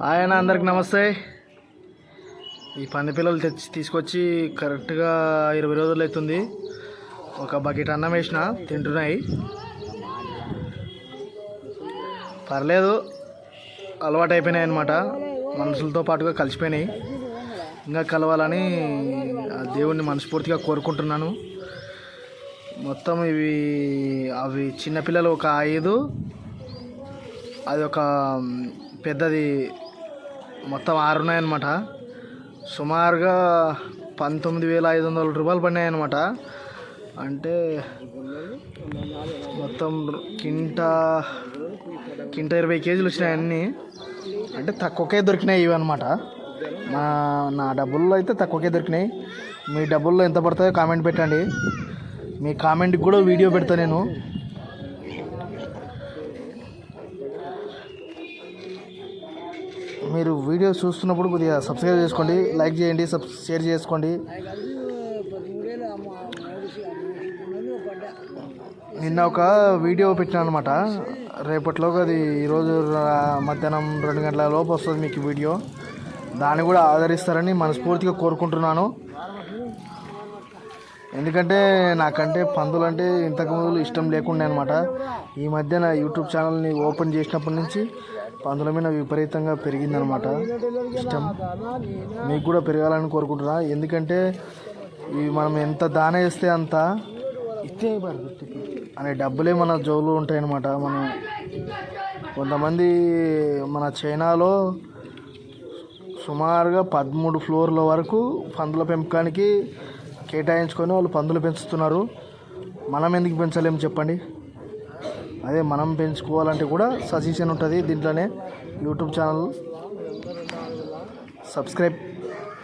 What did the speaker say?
ఆయన అందరికి నమస్తే. ఈ పంది పిల్లలు తెచ్చి తీసుకొచ్చి కరెక్ట్గా ఇరవై రోజులు అవుతుంది. ఒక బకెట్ అన్నం వేసిన తింటున్నాయి. పర్లేదు అలవాటు అయిపోయినాయి అనమాట మనుషులతో పాటుగా కలిసిపోయినాయి. ఇంకా కలవాలని ఆ దేవుణ్ణి మనస్ఫూర్తిగా కోరుకుంటున్నాను. మొత్తం ఇవి అవి చిన్నపిల్లలు ఒక ఐదు అది ఒక పెద్దది మొత్తం ఆరు ఉన్నాయన్నమాట సుమారుగా పంతొమ్మిది వేల ఐదు వందల రూపాయలు పడినాయన్నమాట. అంటే మొత్తం కింట కింట ఇరవై కేజీలు వచ్చినాయి అన్నీ. అంటే తక్కువకే దొరికినాయి ఇవి అనమాట మా నా డబ్బుల్లో అయితే తక్కువకే దొరికినాయి. మీ డబ్బుల్లో ఎంత పడుతుందో కామెంట్ పెట్టండి. మీ కామెంట్కి కూడా వీడియో పెడతా నేను. మీరు వీడియో చూస్తున్నప్పుడు కొద్దిగా సబ్స్క్రైబ్ చేసుకోండి లైక్ చేయండి సబ్ షేర్ చేసుకోండి. నిన్న ఒక వీడియో పెట్టినాను అనమాట రేపటిలోకి అది ఈరోజు మధ్యాహ్నం రెండు గంటల లోపు వస్తుంది మీకు వీడియో దాన్ని కూడా ఆదరిస్తారని మనస్ఫూర్తిగా కోరుకుంటున్నాను. ఎందుకంటే నాకంటే పందులు అంటే ఇంతకు ముందు ఇష్టం లేకుండే అనమాట ఈ మధ్య నా యూట్యూబ్ ఛానల్ని ఓపెన్ చేసినప్పటి నుంచి పందుల మీద విపరీతంగా పెరిగిందనమాట. ఇష్టం. మీకు కూడా పెరగాలని కోరుకుంటున్నా. ఎందుకంటే ఇవి మనం ఎంత దాన వేస్తే అంత అనే డబ్బులే మన జోబులో ఉంటాయన్నమాట. మనం కొంతమంది మన చైనాలో సుమారుగా పదమూడు ఫ్లోర్ల వరకు పందుల పెంపకానికి కేటాయించుకొని వాళ్ళు పందులు పెంచుతున్నారు. మనం ఎందుకు పెంచలేము చెప్పండి? అదే మనం పెంచుకోవాలంటే కూడా సజెషన్ ఉంటుంది దీంట్లోనే యూట్యూబ్ ఛానల్. సబ్స్క్రైబ్